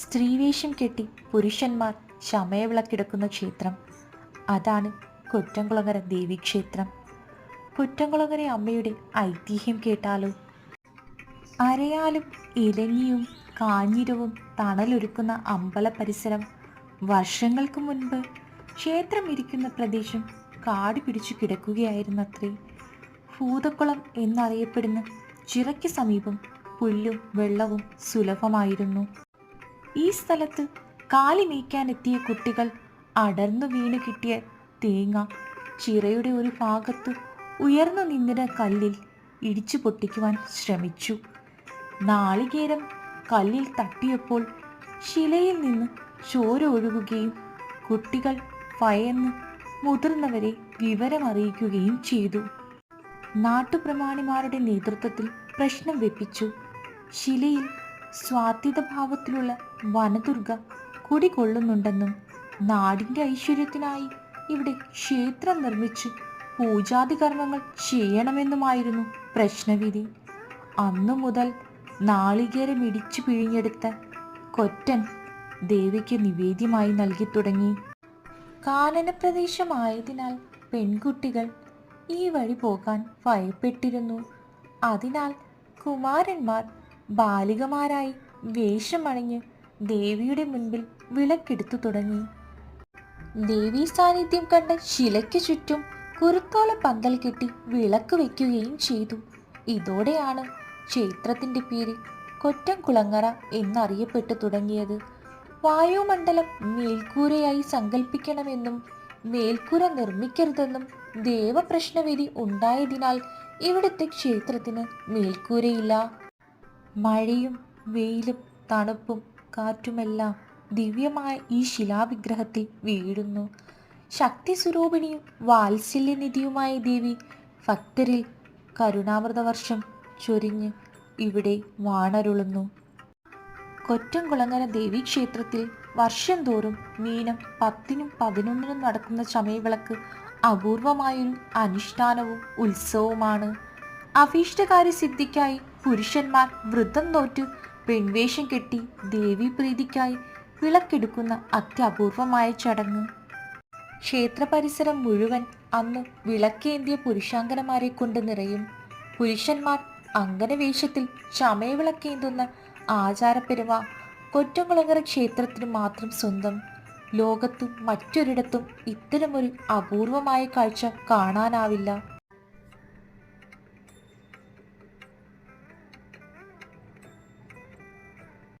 സ്ത്രീവേഷം കെട്ടി പുരുഷന്മാർ ശമയവിളക്കിടക്കുന്ന ക്ഷേത്രം. അതാണ് കുറ്റംകുളങ്ങര ദേവീക്ഷേത്രം. കുറ്റംകുളങ്ങര അമ്മയുടെ ഐതിഹ്യം കേട്ടാലോ? അരയാലും ഇലഞ്ഞിയും കാഞ്ഞിരവും തണലൊരുക്കുന്ന അമ്പല പരിസരം വർഷങ്ങൾക്ക് മുൻപ് ക്ഷേത്രം ഇരിക്കുന്ന പ്രദേശം കാട് പിടിച്ചു കിടക്കുകയായിരുന്നു അത്രേ ഭൂതക്കുളം എന്നറിയപ്പെടുന്ന ചിറയ്ക്ക് സമീപം പുല്ലും വെള്ളവും സുലഭമായിരുന്നു. ഈ സ്ഥലത്ത് കാലി നീക്കാനെത്തിയ കുട്ടികൾ അടർന്നു വീണു കിട്ടിയ തേങ്ങ ചിറയുടെ ഒരു ഭാഗത്ത് ഉയർന്നു നിന്നിരുന്ന കല്ലിൽ ഇടിച്ചു പൊട്ടിക്കുവാൻ ശ്രമിച്ചു. നാളികേരം കല്ലിൽ തട്ടിയപ്പോൾ ശിലയിൽ നിന്ന് ചോര ഒഴുകുകയും കുട്ടികൾ ഭയന്ന് മുതിർന്നവരെ വിവരമറിയിക്കുകയും ചെയ്തു. നാട്ടുപ്രമാണിമാരുടെ നേതൃത്വത്തിൽ പ്രശ്നം വെപ്പിച്ചു. ശിലയിൽ സ്വാത്യത ഭാവത്തിലുള്ള വനദുർഗ കുടികൊള്ളുന്നുണ്ടെന്നും നാടിന്റെ ഐശ്വര്യത്തിനായി ഇവിടെ ക്ഷേത്രം നിർമ്മിച്ച് പൂജാതി കർമ്മങ്ങൾ ചെയ്യണമെന്നുമായിരുന്നു പ്രശ്നവിധി. അന്നു മുതൽ നാളികേരം ഇടിച്ചു പിഴിഞ്ഞെടുത്ത കൊറ്റൻ ദേവിക്ക് നിവേദ്യമായി നൽകി തുടങ്ങി. കാനന പ്രദേശമായതിനാൽ പെൺകുട്ടികൾ ഈ വഴി പോകാൻ ഭയപ്പെട്ടിരുന്നു. അതിനാൽ കുമാരന്മാർ ബാലികമാരായി വേഷമണിഞ്ഞ് ദേവിയുടെ മുൻപിൽ വിളക്കെടുത്തു തുടങ്ങി. ദേവീ സാന്നിധ്യം കണ്ട ശിലയ്ക്ക് ചുറ്റും കുരുത്തോല പന്തൽ കെട്ടി വിളക്ക് വയ്ക്കുകയും ചെയ്തു. ഇതോടെയാണ് ക്ഷേത്രത്തിന്റെ പേര് കൊറ്റംകുളങ്ങര എന്നറിയപ്പെട്ടു തുടങ്ങിയത്. വായുമണ്ഡലം മേൽക്കൂരയായി സങ്കല്പിക്കണമെന്നും മേൽക്കൂര നിർമ്മിക്കരുതെന്നും ദേവപ്രശ്നവിധി ഉണ്ടായതിനാൽ ഇവിടുത്തെ ക്ഷേത്രത്തിന് മേൽക്കൂരയില്ല. മഴയും വെയിലും തണുപ്പും കാറ്റുമെല്ലാം ദിവ്യമായ ഈ ശിലാവിഗ്രഹത്തിൽ വീഴുന്നു. ശക്തി സ്വരൂപിണിയും വാത്സല്യനിധിയുമായ ദേവി ഭക്തരിൽ കരുണാമൃതവർഷം ചൊരിഞ്ഞ് ഇവിടെ വാണരുളുന്നു. കൊറ്റംകുളങ്ങര ദേവീക്ഷേത്രത്തിൽ വർഷം തോറും മീനം പത്തിനും പതിനൊന്നിനും നടക്കുന്ന ചമയവിളക്ക് അപൂർവമായൊരു അനുഷ്ഠാനവും ഉത്സവവുമാണ്. അഭീഷ്ടകാര്യ സിദ്ധിക്കായി പുരുഷന്മാർ വൃദ്ധം നോറ്റു. പെൺവേഷം കെട്ടി ദേവീപ്രീതിക്കായി വിളക്കെടുക്കുന്ന അത്യപൂർവമായ ചടങ്ങ്. ക്ഷേത്ര പരിസരം മുഴുവൻ അന്ന് വിളക്കേന്തിയ പുരുഷാങ്കനമാരെ കൊണ്ട് നിറയും. പുരുഷന്മാർ അങ്കനവേഷത്തിൽ ചമയവിളക്കേന്തുന്ന ആചാരപ്പെരുവ കൊറ്റംകുളങ്ങര ക്ഷേത്രത്തിന് മാത്രം സ്വന്തം. ലോകത്തും മറ്റൊരിടത്തും ഇത്തരമൊരു അപൂർവമായ കാഴ്ച കാണാനാവില്ല.